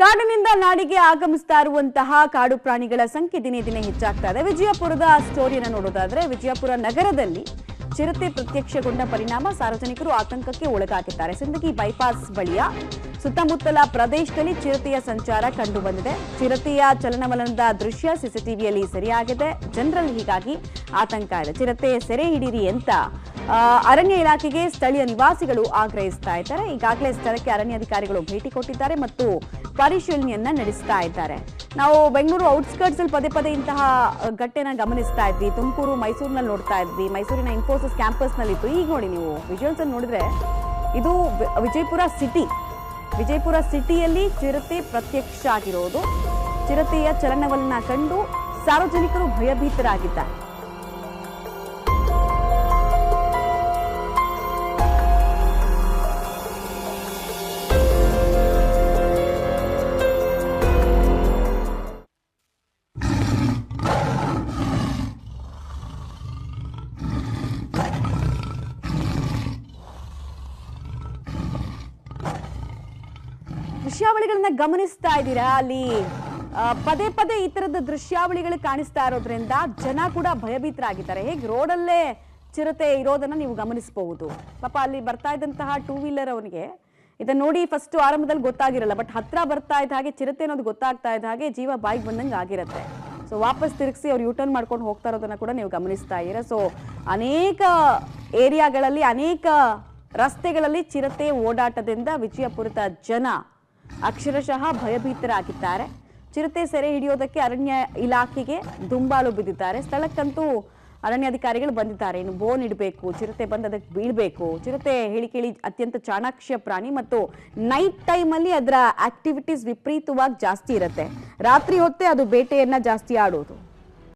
ಕಾಡಿನಿಂದ ನಾಡಿಗೆ ಆಗಮಿಸ್ತಾ ಇರುವಂತಹ ಕಾಡು ಪ್ರಾಣಿಗಳ ಸಂಖ್ಯೆ ದಿನೇ ದಿನೇ ಹೆಚ್ಚಾಗ್ತಾ ಇದೆ ವಿಜಯಪುರದ ಸ್ಟೋರಿಯನ್ನು ನೋಡೋದಾದ್ರೆ, ವಿಜಯಪುರ ನಗರದಲ್ಲಿ ಚಿರತೆ ಪ್ರತ್ಯಕ್ಷಗೊಂಡ ಪರಿಣಾಮ ಸಾರ್ವಜನಿಕರು ಆತಂಕಕ್ಕೆ ಒಳಗಾಗಿದ್ದಾರೆ. ಸಿಂದಗಿ ಬೈಪಾಸ್ ಬಳಿಯ ಸುತ್ತಮುತ್ತಲ ಪ್ರದೇಶದಲ್ಲಿ ಚಿರತೆಯ ಸಂಚಾರ ಕಂಡು ಬಂದಿದೆ ಚಿರತೆಯ ಚಲನವಲನದ ದೃಶ್ಯ ಸಿಸಿಟಿವಿಯಲ್ಲಿ ಸೆರೆಯಾಗಿದೆ. ಜನರಲ್ಲಿ ಹೀಗಾಗಿ ಆತಂಕ ಇದೆ. ಚಿರತೆ ಸೆರೆ ಹಿಡೀರಿ ಅಂತ ಅರಣ್ಯ ಇಲಾಖೆಗೆ ಸ್ಥಳೀಯ ನಿವಾಸಿಗಳು ಆಗ್ರಹಿಸ್ತಾ ಇದ್ದಾರೆ. ಈಗಾಗಲೇ ಸ್ಥಳಕ್ಕೆ ಅರಣ್ಯಾಧಿಕಾರಿಗಳು ಭೇಟಿ ಕೊಟ್ಟಿದ್ದಾರೆ ಮತ್ತು ಪರಿಶೀಲನೆಯನ್ನ ನಡೆಸ್ತಾ ಇದ್ದಾರೆ. ನಾವು ಬೆಂಗಳೂರು ಔಟ್ಸ್ಕರ್ಟ್ಸ್ ಅಲ್ಲಿ ಪದೇ ಪದೇ ಇಂತಹ ಘಟ್ಟೆನ ಗಮನಿಸ್ತಾ ಇದ್ವಿ. ತುಮಕೂರು, ಮೈಸೂರಿನಲ್ಲಿ ನೋಡ್ತಾ ಇದ್ವಿ. ಮೈಸೂರಿನ ಇನ್ಫೋಸಿಸ್ ಕ್ಯಾಂಪಸ್ನಲ್ಲಿ ಇತ್ತು. ಈಗ ನೋಡಿ ನೀವು ವಿಜುವಲ್ಸ್ ಅಲ್ಲಿ ನೋಡಿದ್ರೆ ಇದು ವಿಜಯಪುರ ಸಿಟಿ ವಿಜಯಪುರ ಸಿಟಿಯಲ್ಲಿ ಚಿರತೆ ಪ್ರತ್ಯಕ್ಷ ಆಗಿರೋದು. ಚಿರತೆಯ ಚಲನವಲನ ಕಂಡು ಸಾರ್ವಜನಿಕರು ಭಯಭೀತರಾಗಿದ್ದಾರೆ. ದೃಶ್ಯಾವಳಿಗಳನ್ನ ಗಮನಿಸ್ತಾ ಇದ್ದೀರಾ? ಅಲ್ಲಿ ಪದೇ ಪದೇ ಈ ತರದ ದೃಶ್ಯಾವಳಿಗಳು ಕಾಣಿಸ್ತಾ ಇರೋದ್ರಿಂದ ಜನ ಕೂಡ ಭಯಭೀತರಾಗಿದ್ದಾರೆ. ಹೇಗೆ ರೋಡಲ್ಲೇ ಚಿರತೆ ಇರೋದನ್ನ ನೀವು ಗಮನಿಸಬಹುದು? ಪಾಪ ಅಲ್ಲಿ ಬರ್ತಾ ಇದ್ದಂತಹ ಟೂ ವೀಲರ್ ಅವನಿಗೆ ಇದನ್ನ ನೋಡಿ ಫಸ್ಟ್ ಆರಂಭದಲ್ಲಿ ಗೊತ್ತಾಗಿರಲ್ಲ ಬಟ್ ಹತ್ರ ಬರ್ತಾ ಇದ್ದ ಹಾಗೆ ಚಿರತೆ ಅನ್ನೋದು ಗೊತ್ತಾಗ್ತಾ ಇದ್ದ ಹಾಗೆ ಜೀವ ಬಾಯಿಗೆ ಬಂದಂಗೆ ಆಗಿರುತ್ತೆ. ಸೊ ವಾಪಸ್ ತಿರುಗಿಸಿ ಅವ್ರು ಯೂಟರ್ನ್ ಮಾಡ್ಕೊಂಡು ಹೋಗ್ತಾ ಇರೋದನ್ನ ಕೂಡ ನೀವು ಗಮನಿಸ್ತಾ ಇದ್ದೀರಾ? ಸೊ ಅನೇಕ ಏರಿಯಾಗಳಲ್ಲಿ, ಅನೇಕ ರಸ್ತೆಗಳಲ್ಲಿ ಚಿರತೆ ಓಡಾಟದಿಂದ ವಿಜಯಪುರದ ಜನ ಅಕ್ಷರಶಃ ಭಯಭೀತರಾಗಿದ್ದಾರೆ. ಚಿರತೆ ಸೆರೆ ಹಿಡಿಯೋದಕ್ಕೆ ಅರಣ್ಯ ಇಲಾಖೆಗೆ ದುಂಬಾಲು ಬಿದ್ದಿದ್ದಾರೆ. ಸ್ಥಳಕ್ಕಂತೂ ಅರಣ್ಯಾಧಿಕಾರಿಗಳು ಬಂದಿದ್ದಾರೆ. ಇನ್ನು ಬೋನ್ ಇಡಬೇಕು, ಚಿರತೆ ಬಂದು ಅದಕ್ಕೆ ಬೀಳ್ಬೇಕು. ಚಿರತೆ ಹೇಳಿ ಕೇಳಿ ಅತ್ಯಂತ ಚಾಣಾಕ್ಷ ಪ್ರಾಣಿ ಮತ್ತು ನೈಟ್ ಟೈಮಲ್ಲಿ ಅದರ ಆಕ್ಟಿವಿಟೀಸ್ ವಿಪರೀತವಾಗಿ ಜಾಸ್ತಿ ಇರುತ್ತೆ. ರಾತ್ರಿ ಹೊತ್ತೇ ಅದು ಬೇಟೆಯನ್ನ ಜಾಸ್ತಿ ಆಡೋದು.